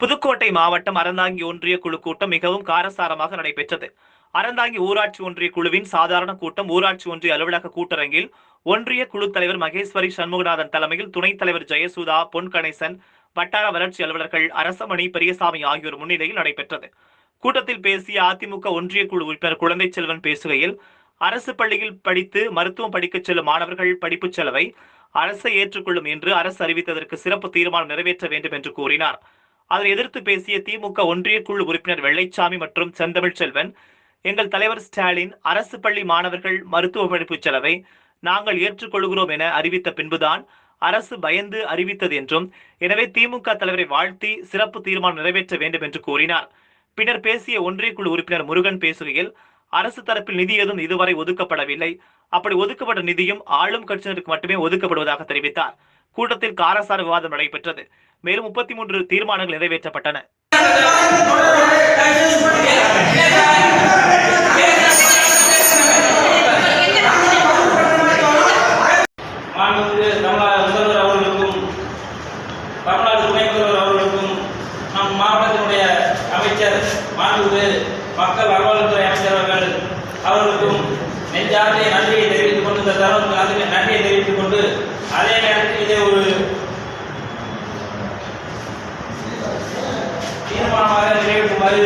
புதுக்கோட்டை மாவட்டம் அறந்தாங்கி ஒன்றிய குழு கூட்டம் மிகவும் காரசாரமாக நடைபெற்றது. அறந்தாங்கி ஊராட்சி ஒன்றிய குழுவின் சாதாரண கூட்டம் ஊராட்சி ஒன்றிய அலுவலக கூட்டரங்கில் ஒன்றிய குழு தலைவர் மகேஸ்வரி சண்முகநாதன் தலைமையில் துணைத் தலைவர் ஜெயசுதா பொன் கணேசன் வட்டார வளர்ச்சி அலுவலர்கள் அரசமணி பெரியசாமி ஆகியோர் முன்னிலையில் நடைபெற்றது. கூட்டத்தில் பேசிய அதிமுக ஒன்றிய குழு உறுப்பினர் குழந்தை செல்வன் பேசுகையில் அரசு பள்ளியில் படித்து மருத்துவம் படிக்கச் செல்லும் மாணவர்கள் படிப்பு செலவை அரசை ஏற்றுக்கொள்ளும் என்று அரசு அறிவித்ததற்கு சிறப்பு தீர்மானம் நிறைவேற்ற வேண்டும் என்று கூறினார். அதை எதிர்த்து பேசிய திமுக ஒன்றிய குழு உறுப்பினர் வெள்ளைச்சாமி மற்றும் செந்தமிழ் செல்வன் எங்கள் தலைவர் ஸ்டாலின் அரசு பள்ளி மாணவர்கள் மருத்துவ படிப்பு செலவை நாங்கள் ஏற்றுக்கொள்கிறோம் என அறிவித்த பின்புதான் அரசு பயந்து அறிவித்தது என்றும் எனவே திமுக தலைவரை வாழ்த்தி சிறப்பு தீர்மானம் நிறைவேற்ற வேண்டும் என்று கூறினார். பின்னர் பேசிய ஒன்றிய குழு உறுப்பினர் முருகன் பேசுகையில் அரசு தரப்பில் நிதி ஏதும் இதுவரை ஒதுக்கப்படவில்லை. அப்படி ஒதுக்கப்பட்ட நிதியும் ஆளும் கட்சியினருக்கு மட்டுமே ஒதுக்கப்படுவதாக தெரிவித்தார். கூட்டத்தில் காரசார விவாதம் நடைபெற்றது. மேலும் முப்பத்தி மூன்று தீர்மானங்கள் நிறைவேற்றப்பட்டன. மாண்புமிகு தமிழ்நாடு முதல்வர் அவர்களுக்கும் தமிழ்நாடு துணை முதல்வர் அவர்களுக்கும் நம் மாவட்டத்தினுடைய அமைச்சர் மாண்புமிகு மக்கள் நல்வாழ்வுத்துறை அமைச்சர் அவர்கள் அவர்களுக்கும் நெஞ்சார்ந்த நன்றி அதே நேரத்தில் இதை ஒரு தீர்மானமாக நிறைவேற்றுமாறு